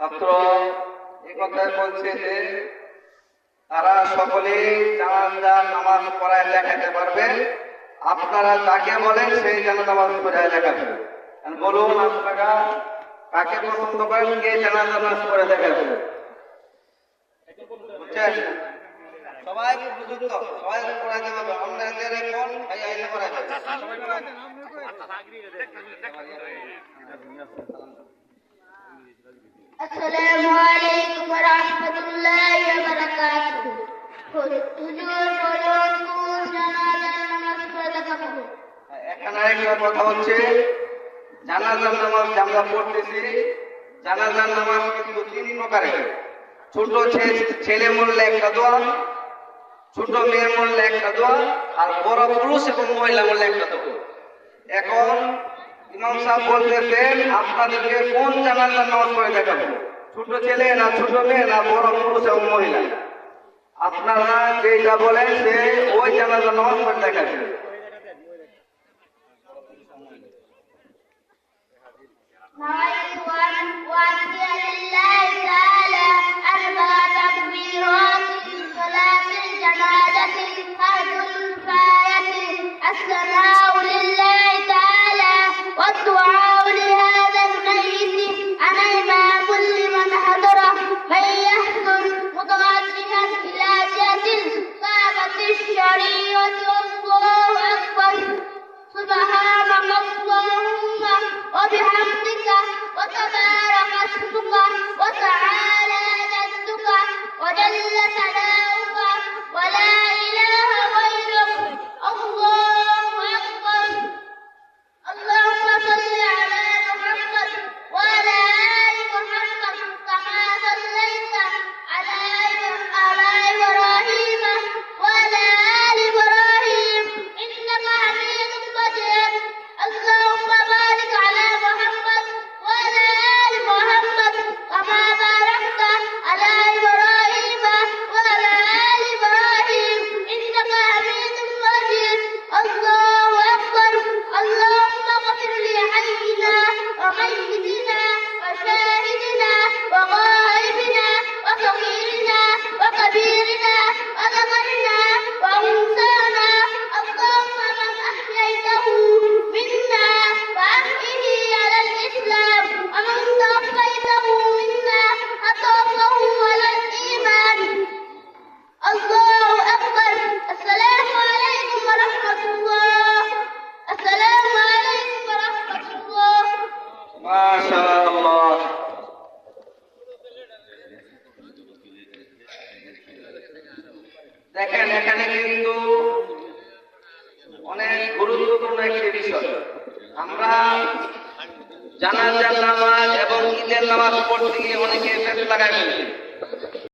ছাত্র এ কথাই বলছে যে তারা সকলেই জানাজা নামাজ পড়ায় দেখাতে পারবে। আপনারা যাকে বলেন সেই যেন নামাজ পড়ায় দেখাবে বলুন আপনারা কাকে পছন্দ করেন কে জানাজা নামাজ পড়ে দেখাবে বুঝছেন? সবাই সবাই পড়াইতে পারবে। আপনাদের ভাই আইলে আসসালামু আলাইকুম ওয়া রাহমাতুল্লাহি ওয়া বারাকাতুহু এখানে কথা হচ্ছে, জানাজার আমরা পড়তেছি, জানাজার ছোট ছেলে মরলে একটা দোয়া, ছোট মেয়ে মরলে একটা দোয়া, আর বড় পুরুষ এবং মহিলা মরলে একটা দোয়া। এখন ইমাম সাহেব বলতেছেন, আপনাদেরকে কোন জানাজার নামাজ পড়ে দেখাবো? ছোট ছেলে না ছোট মেয়ে না বড় পুরুষ এবং মহিলা? আপনারা যেটা বলেন, সে ওই জানাজার নামাজ পড়ে দেখাবেন দেখেন, এখানে কিন্তু অনেক গুরুত্বপূর্ণ একটি বিষয়। আমরা জানাজার নামাজ এবং ঈদের নামাজ পড়তে গিয়ে অনেকে পেট ফেলি